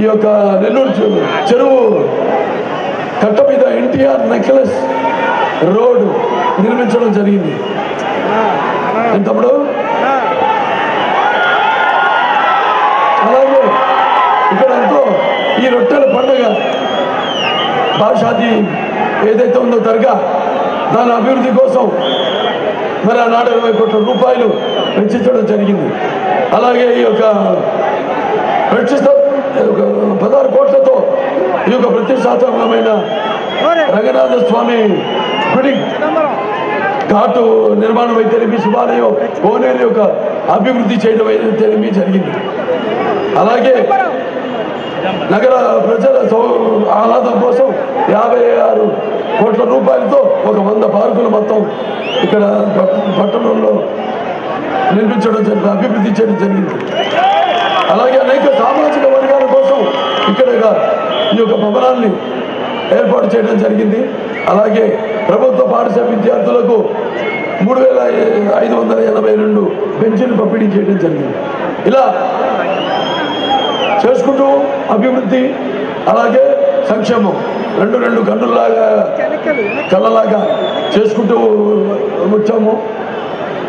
ఈ యొక్క నెల్లూరు చెరువు కట్ట మీద ఎన్టీఆర్ నెక్లెస్ రోడ్ నిర్మించడం జరిగింది. ఏం తమ్ముడు? అలాగే ఇక్కడ ఎంతో ఈ రొట్టెల పండుగ భాషాది ఏదైతే ఉందో దర్గా దాని అభివృద్ధి కోసం మరి ఆనాడు ఇరవై కోట్ల రూపాయలు వెచ్చించడం జరిగింది. అలాగే ఈ యొక్క యొక్క ప్రతిష్టాత్మకమైన రంగనాథ స్వామి గుడి ఘాటు నిర్మాణం అయితేనేమి శివాలయం కోనేరు యొక్క అభివృద్ధి చేయడం అయితేనేమి జరిగింది అలాగే నగర ప్రజల ఆహ్లాదం కోసం యాభై ఆరు కోట్ల రూపాయలతో ఒక వంద పార్కులు మొత్తం ఇక్కడ పట్- పట్టణంలో నిర్మించడం జరిగింది అభివృద్ధి చేయడం జరిగింది అలాగే అనేక సామాజిక వర్గాల కోసం ఇక్కడ స్థలాన్ని ఏర్పాటు చేయడం జరిగింది. అలాగే ప్రభుత్వ పాఠశాల విద్యార్థులకు మూడు వేల ఐదు వందల ఎనభై రెండు పెన్షన్ పంపిణీ చేయడం జరిగింది. ఇలా చేసుకుంటూ అభివృద్ధి అలాగే సంక్షేమం రెండు రెండు కన్నుల్లాగా కళ్ళలాగా చేసుకుంటూ వచ్చాము.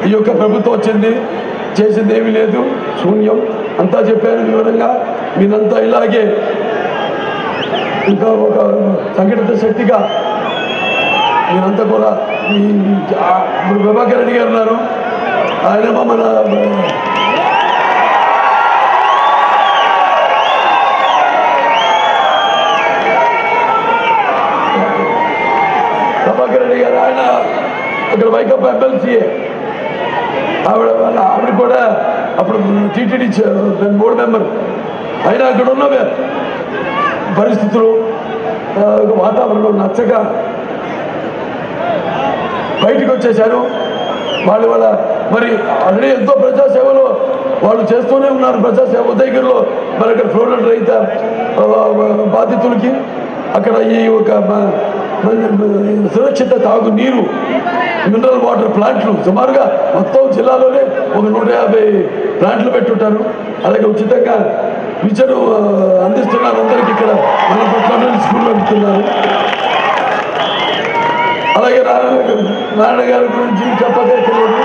ఈ యొక్క ప్రభుత్వం వచ్చింది చేసింది ఏమీ లేదు. శూన్యం. అంతా చెప్పాను వివరంగా. మీరంతా ఇలాగే ఇంకా ఒక సంఘటిత శక్తిగా మీరంతా కూడా ఈ ఆ, ఇప్పుడు ప్రభాకర్ రెడ్డి గారు ఉన్నారు ఆయనేమో మన ప్రభాకర్ రెడ్డి గారు ఆయన ఇక్కడ వైకప్ ఎమ్మెల్సీఏ ఆవిడ వాళ్ళ ఆవిడ కూడా అప్పుడు టీటీడీ బోర్డు మెంబర్ అయినా అక్కడ ఉన్న పరిస్థితులు వాతావరణం నచ్చక బయటికి వచ్చేసారు వాళ్ళు వాళ్ళ మరి ఆల్రెడీ ఎంతో ప్రజాసేవలో వాళ్ళు చేస్తూనే ఉన్నారు. ప్రజాసేవ ఉదయగిరిలో మరి అక్కడ ఫ్లోరైడ్ రైత బాధితులకి అక్కడ ఈ ఒక సురక్షిత తాగు నీరు మినరల్ వాటర్ ప్లాంట్లు సుమారుగా మొత్తం జిల్లాలోనే ఒక నూట యాభై ప్లాంట్లు పెట్టుంటారు. అలాగే ఉచితంగా విద్యను అందిస్తున్నారు అందరికీ ఇక్కడ. మన పట్ల స్కూల్లో ఇస్తున్నారు అలాగే నారాయణ నారాయణ గారి గురించి చెప్పదే తెలియదు.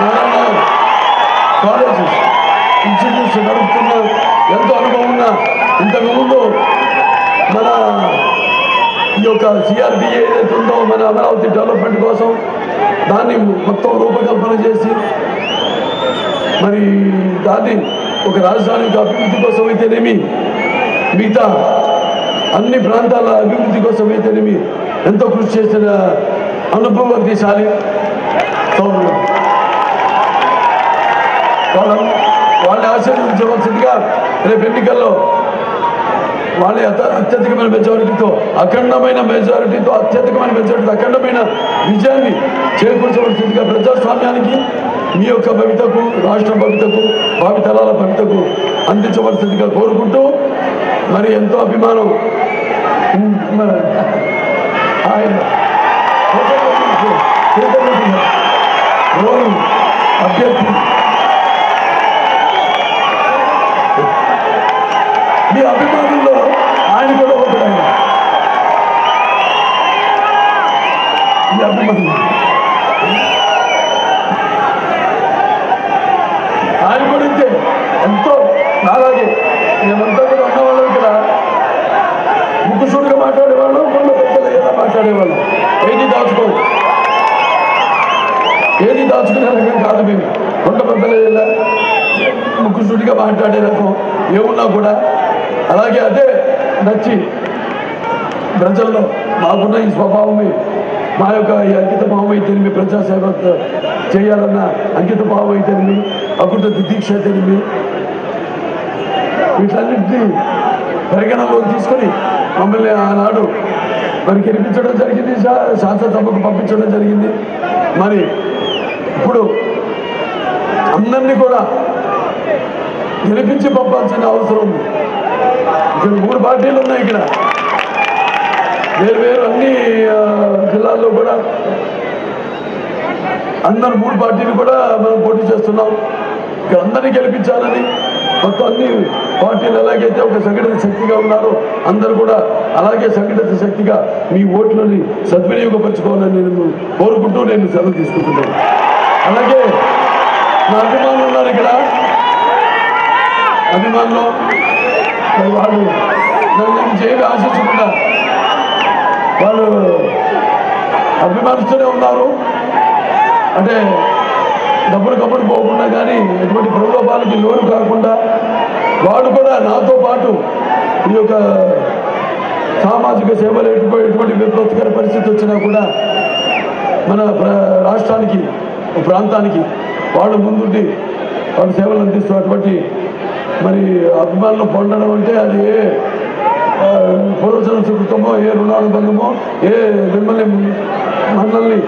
నారాయణ కాలేజ్ ఇన్స్టిట్యూట్స్ నడుపుతున్న ఎంతో అనుభవం ఉన్న ఇంతకు మన ఈ యొక్క సిఆర్డి ఏదైతే ఉందో మన అమరావతి డెవలప్మెంట్ కోసం దాన్ని మొత్తం రూపకల్పన చేసి మరి దాన్ని ఒక రాజధాని యొక్క అభివృద్ధి కోసం అయితేనేమి మిగతా అన్ని ప్రాంతాల అభివృద్ధి కోసం అయితేనేమి ఎంతో కృషి చేసిన అనుభవశాలి సోదరులు వాళ్ళ వాళ్ళని ఆశీర్వదించవలసిందిగా రేపు ఎన్నికల్లో వాళ్ళ అత్యధికమైన మెజారిటీతో అఖండమైన మెజారిటీతో అత్యధికమైన మెజారిటీతో అఖండమైన విజయాన్ని చేకూర్చవలసిందిగా ప్రజాస్వామ్యానికి మీ యొక్క భవితకు రాష్ట్ర భవితకు భావితరాల భవితకు అందించవలసిందిగా కోరుకుంటూ మరి ఎంతో అభిమానం ఆయన అభ్యర్థి మీ అభిమానుల్లో ఆయన కూడా ఒకడు ఆయన మీ అభిమానులు ఆయన కూడా ఇంతే ఎంతో నాలాగే మేమంతా కూడా ఉన్నవాళ్ళం ఇక్కడ. ముక్కుసూడిగా మాట్లాడేవాళ్ళం కొండ పెద్దలు ఎలా మాట్లాడేవాళ్ళం? ఏది దాచుకో ఏది దాచుకునే రకం కాదు మేము. కొండ పెద్దలు ఎలా ముక్కుసూడిగా మాట్లాడే రకం ఏమున్నా కూడా. అలాగే అదే నచ్చి ప్రజల్లో మాకున్న ఈ స్వభావమే. మా యొక్క ఈ అంకిత భావం అయితేనేమి ప్రజాసేవ చేయాలన్న అంకిత భావం అయితేనేమి అకృత దీక్ష అయితేనేమి వీటన్నింటినీ పరిగణలోకి తీసుకొని మమ్మల్ని ఆనాడు మరి గెలిపించడం జరిగింది శాసనసభకు పంపించడం జరిగింది. మరి ఇప్పుడు అందరినీ కూడా గెలిపించి పంపాల్సిన అవసరం ఉంది. ఇక్కడ మూడు పార్టీలు ఉన్నాయి ఇక్కడ. వేరు వేరు అన్ని జిల్లాల్లో కూడా అందరు మూడు పార్టీలు కూడా మనం పోటీ చేస్తున్నాం. ఇక్కడ అందరినీ గెలిపించాలని మొత్తం అన్ని పార్టీలు ఎలాగైతే ఒక సంఘటిత శక్తిగా ఉన్నారో. అందరూ కూడా అలాగే సంఘటిత శక్తిగా మీ ఓట్లని సద్వినియోగపరచుకోవాలని నేను కోరుకుంటూ నేను సెలవు తీసుకుంటున్నాను. అలాగే నా అభిమానులు ఉన్నారు ఇక్కడ. అభిమానులు వాళ్ళు నన్ను చేయని ఆశించకుండా వాళ్ళు అభిమానిస్తూనే ఉన్నారు. అంటే డబ్బులు కప్పుడు పోకుండా కానీ ఎటువంటి ప్రలోభాలకి లోను కాకుండా వాడు కూడా నాతో పాటు ఈ యొక్క సామాజిక సేవలు ఎటువంటి ఎటువంటి విపత్కర పరిస్థితి వచ్చినా కూడా మన రాష్ట్రానికి ప్రాంతానికి వాళ్ళు ముందుండి వాళ్ళు సేవలు అందిస్తున్నటువంటి మరి అభిమానులు పొందడం అంటే అది ఏ ఆ, సుకృతమో ఏ రుణానుబంధమో ఏ మిమ్మల్ని మనల్ని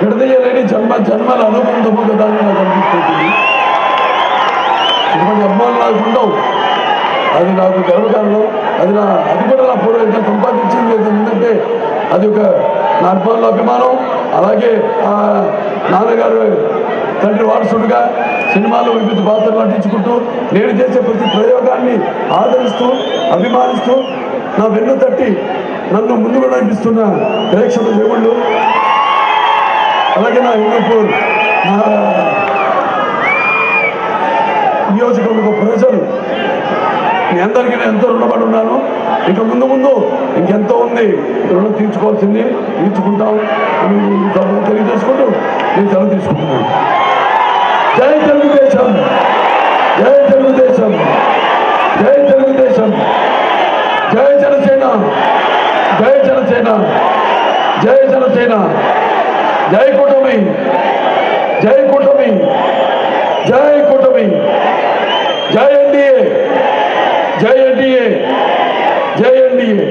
విడదీయ జన్మ జన్మల అనుబంధము కదా అని నాకు అనిపిస్తుంది. ఇటువంటి అభిమానులు నాకు ఉండవు. అది నాకు గర్వకారణం. అది నా అది కూడా నా పూర్వకంగా సంపాదించింది ఏంటంటే ఎందుకంటే అది ఒక నా అభిమానుల అభిమానం. అలాగే ఆ నాన్నగారు తండ్రి వారసుడుగా సినిమాలో వివిధ పాత్రలు నటించుకుంటూ నేను చేసే ప్రతి ప్రయోగాన్ని ఆదరిస్తూ అభిమానిస్తూ నా వెన్ను తట్టి నన్ను ముందుకు నడిపిస్తున్న ప్రేక్షక దేవుళ్ళు. అలాగే నా హిందూపూర్ నియోజకవర్గ ప్రజలు మీ అందరికీ నేను ఎంతో రుణపడి ఉన్నాను. ఇంకా ముందు ముందు ఇంకెంతో ఉంది రుణం తీర్చుకోవాల్సింది తీర్చుకుంటాం అని సభలో తెలియజేసుకుంటూ నేను సెలవు తీసుకుంటున్నాను. జై తెలుగుదేశం! జై తెలుగుదేశం! జై తెలుగుదేశం! జై జనసేన! జై జనసేన! జై జనసేన! జై కూటమి జై కూటమి జై కూటమి జై ఎన్డీఏ జై ఎన్డీఏ జై ఎన్డీఏ